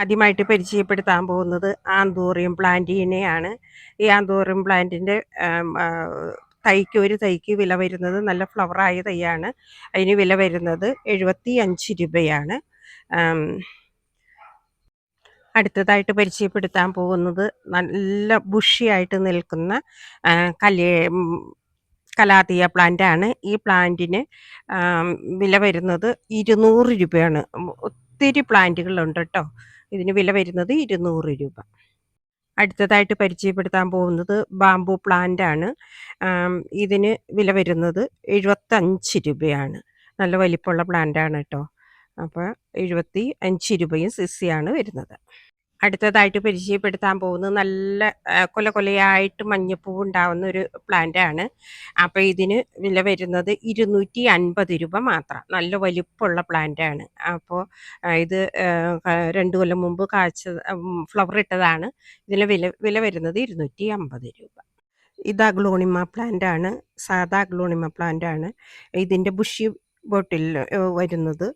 ആദ്യമായിട്ട് പരിചയപ്പെടുത്താൻ പോകുന്നത് ആന്തോറിയം പ്ലാന്റിനെയാണ്. ഈ ആന്തോറിയം പ്ലാന്റിന്റെ തൈക്ക് ഒരു തൈക്ക് വില വരുന്നത് നല്ല ഫ്ലവറായ തൈയാണ്. അതിന് വില വരുന്നത് എഴുപത്തി അഞ്ച് രൂപയാണ് അടുത്തതായിട്ട് പരിചയപ്പെടുത്താൻ പോകുന്നത് നല്ല ബുഷിയായിട്ട് നിൽക്കുന്ന കലേ പ്ലാന്റ് പ്ലാന്റാണ്. ഈ പ്ലാന്റിന് വില വരുന്നത് ഇരുന്നൂറ് രൂപയാണ്. ഒത്തിരി പ്ലാന്റുകളുണ്ട് കേട്ടോ ഇതിന് വില വരുന്നത് ഇരുന്നൂറ് രൂപ. അടുത്തതായിട്ട് പരിചയപ്പെടുത്താൻ പോകുന്നത് ബാംബു പ്ലാന്റ് ആണ്. ഇതിന് വില വരുന്നത് എഴുപത്തഞ്ച് രൂപയാണ്. നല്ല വലിപ്പമുള്ള പ്ലാന്റ് ആണ് കേട്ടോ. അപ്പോൾ എഴുപത്തി അഞ്ച് രൂപയും സിസിയാണ് വരുന്നത്. അടുത്തതായിട്ട് പരിചയപ്പെടുത്താൻ പോകുന്നത് നല്ല കൊല കൊലയായിട്ട് മഞ്ഞപ്പൂ ഉണ്ടാവുന്ന ഒരു പ്ലാന്റ് ആണ് അപ്പോൾ ഇതിന് വില വരുന്നത് ഇരുന്നൂറ്റി അൻപത് രൂപ മാത്രം. നല്ല വലിപ്പമുള്ള പ്ലാന്റ് ആണ് അപ്പോൾ ഇത് രണ്ടു കൊല്ലം മുമ്പ് കാഴ്ച ഫ്ലവർ ഇട്ടതാണ്. ഇതിന് വില വില വരുന്നത് ഇരുന്നൂറ്റി അമ്പത് രൂപ. ഇത് അഗ്ലോണിമ പ്ലാന്റ് ആണ് സാധാ അഗ്ലോണിമ പ്ലാന്റ് ആണ് ഇതിന്റെ ബുഷി ബോട്ടിൽ വരുന്നത്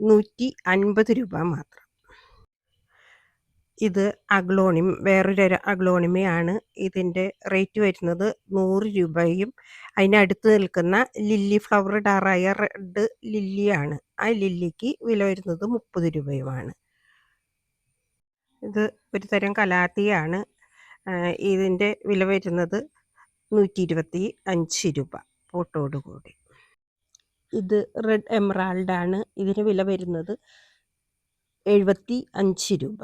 നൂറ്റി അൻപത് രൂപ മാത്രം. ഇത് അഗ്ലോണിം വേറൊരു അഗ്ലോണിമേ അഗ്ലോണിമയാണ് ഇതിന്റെ റേറ്റ് വരുന്നത് നൂറ് രൂപയും. അതിനടുത്ത് നിൽക്കുന്ന ലില്ലി ഫ്ലവർ ഡാറായ റെഡ് ലില്ലിയാണ്. ആ ലില്ലിക്ക് വില വരുന്നത് മുപ്പത് രൂപയുമാണ്. ഇത് ഒരു തരം കലാത്തിയാണ് ഇതിന്റെ വില വരുന്നത് നൂറ്റി ഇരുപത്തി അഞ്ച് രൂപ കൂടി. ഇത് റെഡ് എമറാൾഡാണ്. ഇതിന് വില വരുന്നത് എഴുപത്തി അഞ്ച് രൂപ.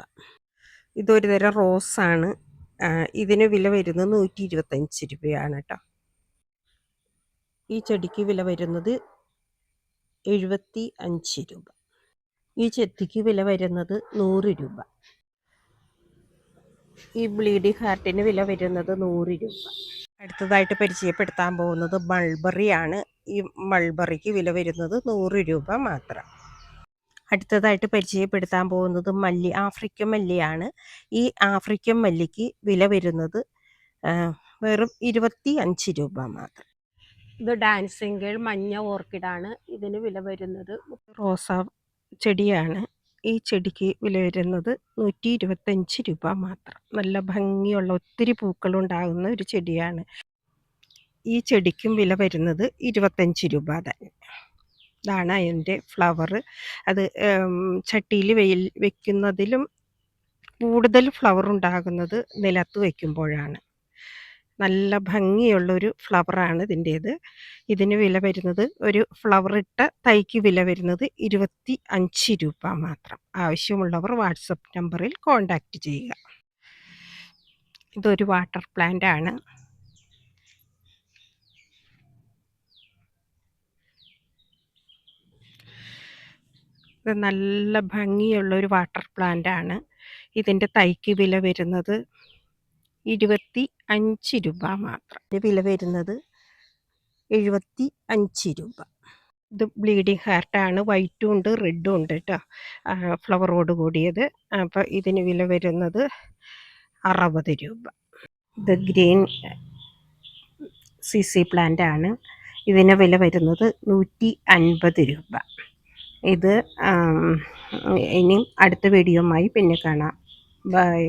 ഇതൊരു തരം റോസാണ്. ഇതിന് വില വരുന്നത് നൂറ്റി ഇരുപത്തഞ്ച് രൂപയാണ് കേട്ടോ ഈ ചെടിക്ക് വില വരുന്നത് എഴുപത്തി അഞ്ച് രൂപ. ഈ ചെത്തിക്ക് വില വരുന്നത് നൂറ് രൂപ. ഈ ബ്ലീഡി ഹാർട്ടിന് വില വരുന്നത് നൂറ് രൂപ. അടുത്തതായിട്ട് പരിചയപ്പെടുത്താൻ പോകുന്നത് മൾബറിയാണ്. ഈ മൾബറിക്ക് വില വരുന്നത് നൂറ് രൂപ മാത്രം. അടുത്തതായിട്ട് പരിചയപ്പെടുത്താൻ പോകുന്നത് മല്ലി ആഫ്രിക്കൻ മല്ലിയാണ്. ഈ ആഫ്രിക്കൻ മല്ലിക്ക് വില വരുന്നത് വെറും ഇരുപത്തി അഞ്ച് രൂപ മാത്രം. ഇത് ഡാൻസിംഗ് ഗേൾ മഞ്ഞ ഓർക്കിഡാണ്. ഇതിന് വില വരുന്നത് റോസാ ചെടിയാണ്. ഈ ചെടിക്ക് വില വരുന്നത് നൂറ്റി ഇരുപത്തഞ്ച് രൂപ മാത്രം. നല്ല ഭംഗിയുള്ള ഒത്തിരി പൂക്കളുണ്ടാകുന്ന ഒരു ചെടിയാണ്. ഈ ചെടിക്കും വില വരുന്നത് ഇരുപത്തഞ്ച് രൂപ തന്നെ. ഇതാണ് അതിന്റെ ഫ്ലവർ അത് ചട്ടിയിൽ വെയിൽ വെക്കുന്നതിലും കൂടുതൽ ഫ്ലവർ ഉണ്ടാകുന്നത് നിലത്ത് വയ്ക്കുമ്പോഴാണ് നല്ല ഭംഗിയുള്ളൊരു ഫ്ലവറാണ് ഇതിന്റേത് ഇതിന് വില വരുന്നത് ഒരു ഫ്ലവർ ഇട്ട തൈക്ക് വില വരുന്നത് ഇരുപത്തി അഞ്ച് രൂപ മാത്രം. ആവശ്യമുള്ളവർ വാട്സപ്പ് നമ്പറിൽ കോൺടാക്റ്റ് ചെയ്യുക. ഇതൊരു വാട്ടർ പ്ലാന്റ് ആണ്. ഇത് നല്ല ഭംഗിയുള്ള ഒരു വാട്ടർ പ്ലാന്റ് ആണ്. ഇതിന്റെ തൈക്ക് വില വരുന്നത് ഇരുപത്തി അഞ്ച് രൂപ മാത്രം. വില വരുന്നത് എഴുപത്തി അഞ്ച് രൂപ. ഇത് ബ്ലീഡിങ് ഹാർട്ടാണ് വൈറ്റും ഉണ്ട് റെഡും ഉണ്ട് കേട്ടോ. ഫ്ലവറോട് കൂടിയത്. അപ്പോൾ ഇതിന് വില വരുന്നത് അറുപത് രൂപ. ഇത് ഗ്രീൻ സി സി പ്ലാന്റ് ആണ്. ഇതിന് വില വരുന്നത് നൂറ്റി അൻപത് രൂപ. ഇത് ഇനിയും അടുത്ത വീഡിയോയുമായി പിന്നെ കാണാം. ബൈ